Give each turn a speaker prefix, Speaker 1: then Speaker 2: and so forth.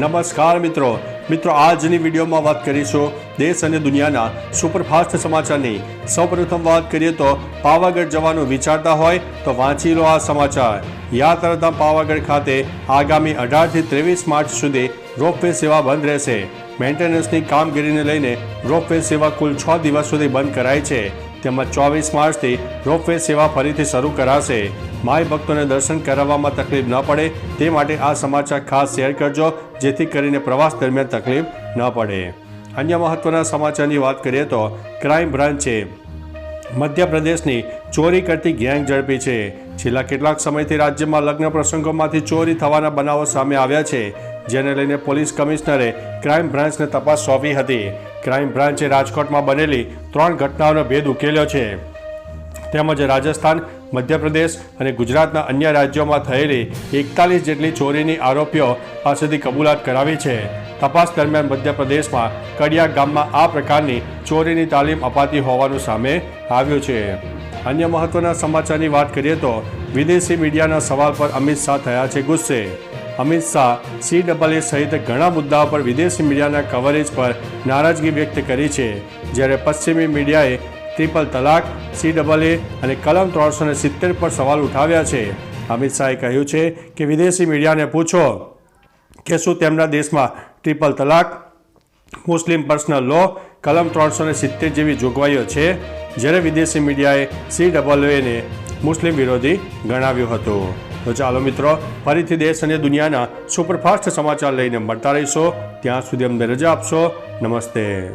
Speaker 1: નમસ્કાર મિત્રો. મિત્રો, આજની વિડીયોમાં વાત કરીશું દેશ અને દુનિયાના સુપરફાસ્ટ સમાચારની. સૌપ્રથમ વાત કરીએ તો પાવાગઢ જવાનું વિચારતા હોય તો વાંચી લો આ સમાચાર. યાત્રાધામ પાવાગઢ ખાતે આગામી અઢારથી ત્રેવીસ માર્ચ સુધી રોપવે સેવા બંધ રહેશે. મેન્ટેનન્સની કામગીરીને લઈને રોપવે સેવા કુલ છ દિવસ સુધી બંધ કરાઈ છે. તેમજ ચોવીસ માર્ચથી રોપવે સેવા ફરીથી શરૂ કરાશે. માય ભક્તોને દર્શન કરાવવામાં તકલીફ ન પડે તે માટે આ સમાચાર ખાસ શેર કરજો, જેથી કરીને પ્રવાસ દરમિયાન તકલીફ ન પડે. અન્ય મહત્વના સમાચારની વાત કરીએ તો ક્રાઇમ બ્રાન્ચે મધ્યપ્રદેશની ચોરી કરતી ગેંગ ઝડપી છે. છેલ્લા કેટલાક સમયથી રાજ્યમાં લગ્ન પ્રસંગોમાંથી ચોરી થવાના બનાવો સામે આવ્યા છે, જેને લઈને પોલીસ કમિશનરે ક્રાઇમ બ્રાન્ચને તપાસ સોંપી હતી. ક્રાઇમ બ્રાન્ચે રાજકોટમાં બનેલી ત્રણ ઘટનાઓનો ભેદ ઉકેલ્યો છે. તેમજ રાજસ્થાન મધ્યપ્રદેશ અને ગુજરાતના અન્ય રાજ્યોમાં થયેલી એકતાલીસ જેટલી ચોરીની આરોપીઓ પાસેથી કબૂલાત કરાવી છે. તપાસ દરમિયાન મધ્યપ્રદેશમાં કડિયા ગામમાં આ પ્રકારની ચોરીની તાલીમ અપાતી હોવાનું સામે આવ્યું છે. અન્ય મહત્વના સમાચારની વાત કરીએ તો વિદેશી મીડિયાના સવાલ પર અમિત શાહ થયા છે ગુસ્સે. અમિત શાહ સી ડબલ સહિત ઘણા મુદ્દાઓ પર વિદેશી મીડિયાના કવરેજ પર નારાજગી વ્યક્ત કરી છે. જ્યારે પશ્ચિમી મીડિયાએ ટ્રિપલ તલાક સી ડબલ એ અને કલમ ત્રણસો સિત્તેર પર સવાલ ઉઠાવ્યા છે. અમિત શાહે કહ્યું છે કે વિદેશી મીડિયાને પૂછો કે શું તેમના દેશમાં ટ્રિપલ તલાક, મુસ્લિમ પર્સનલ લો, કલમ ત્રણસો ને સિત્તેર જેવી જોગવાઈઓ છે, જ્યારે વિદેશી મીડિયાએ સી ડબલ એને મુસ્લિમ વિરોધી ગણાવ્યું હતું. તો ચાલો મિત્રો, ફરીથી દેશ અને દુનિયાના સુપરફાસ્ટ સમાચાર લઈને મળતા રહીશો. ત્યાં સુધી અમને રજા આપશો. નમસ્તે.